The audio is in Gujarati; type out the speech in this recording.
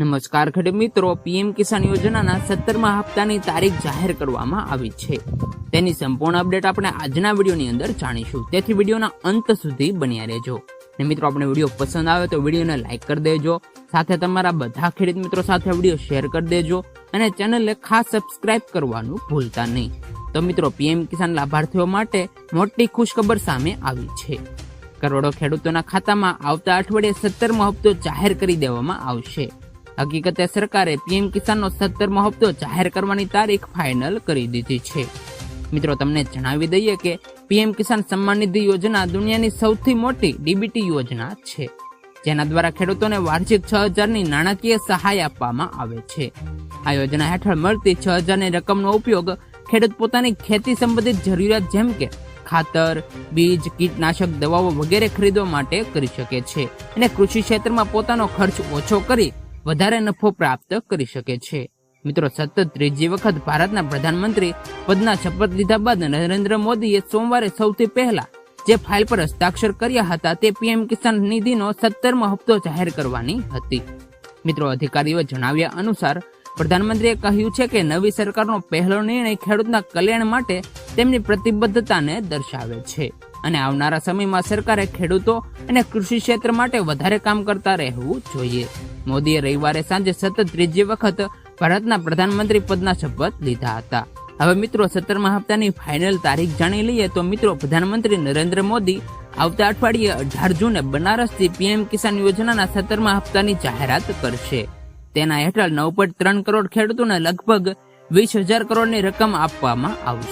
નમસ્કાર ખેડૂત મિત્રો, પીએમ કિસાન યોજનાના સત્તરમા હપ્તાની તારીખ જાહેર કરવામાં આવી છે. તેની સંપૂર્ણ અપડેટ આપણે આજના વિડીયોની અંદર જાણીશું. તેથી વિડીયોના અંત સુધી બન્યા રહેજો. ને મિત્રો આપણે વીડિયો પસંદ આવે તો વિડીયોને લાઈક કરી દેજો. સાથે તમારા બધા ખેડૂત મિત્રો સાથે વીડિયો શેર કરી દેજો અને ચેનલને ખાસ સબસ્ક્રાઇબ કરવાનું ભૂલતા નહીં. તો મિત્રો, પીએમ કિસાન લાભાર્થીઓ માટે મોટી ખુશખબર સામે આવી છે. કરોડો ખેડૂતોના ખાતામાં આવતા અઠવાડિયે સત્તરમો હપ્તો જાહેર કરી દેવામાં આવશે. હકીકતે સરકારે પીએમ કિસાનનો સત્તરમો હપ્તો જાહેર કરવાની તારીખ ફાઇનલ કરી દીધી છે. મિત્રો, તમને જણાવી દઈએ કે પીએમ કિસાન સન્માન નિધિ યોજના દુનિયાની સૌથી મોટી ડીબીટી યોજના છે, જેના દ્વારા ખેડૂતોને વાર્ષિક છ હજારની નાણાકીય સહાય આપવામાં આવે છે. આ યોજના હેઠળ મળતી છ હજારની રકમનો ઉપયોગ ખેડૂત પોતાની ખેતી સંબંધિત જરૂરિયાત જેમ કે ખાતર, બીજ, કીટનાશક, દવાઓ વગેરે ખરીદવા માટે કરી શકે છે અને કૃષિ ક્ષેત્રમાં પોતાનો ખર્ચ ઓછો કરી વધારે નફો પ્રાપ્ત કરી શકે છે. મિત્રો, સતત ત્રીજી વખત ભારતના પ્રધાનમંત્રી પદના શપથ લીધા બાદ નરેન્દ્ર મોદીએ સોમવારે સૌથી પહેલા જે ફાઇલ પર હસ્તાક્ષર કર્યા હતા તે પીએમ કિસાન નિધિનો સત્તરમો હપ્તો જાહેર કરવાની હતી. મિત્રો અધિકારીઓ જણાવ્યા અનુસાર પ્રધાનમંત્રીએ કહ્યું છે કે નવી સરકારનો પહેલો નિર્ણય ખેડૂતના કલ્યાણ માટે તેમની પ્રતિબદ્ધતાને દર્શાવે છે અને આવનારા સમયમાં સરકારે ખેડૂતો અને કૃષિ ક્ષેત્ર માટે વધારે કામ કરતા રહેવું જોઈએ. મોદીએ રવિવારે સાંજે સતત ત્રીજી વખત ભારતના પ્રધાનમંત્રી પદના શપથ લીધા હતા. હવે મિત્રો, સત્તરમા હપ્તાની ફાઇનલ તારીખ જાણી લઈએ તો મિત્રો, પ્રધાનમંત્રી નરેન્દ્ર મોદી આવતા અઠવાડિયે અઢાર જૂને બનારસથી પીએમ કિસાન યોજનાના સત્તરમા હપ્તાની જાહેરાત કરશે. તેના હેઠળ નવ પોઈન્ટ ત્રણ કરોડ ખેડૂતોને લગભગ વીસ હજાર કરોડની રકમ આપવામાં આવશે.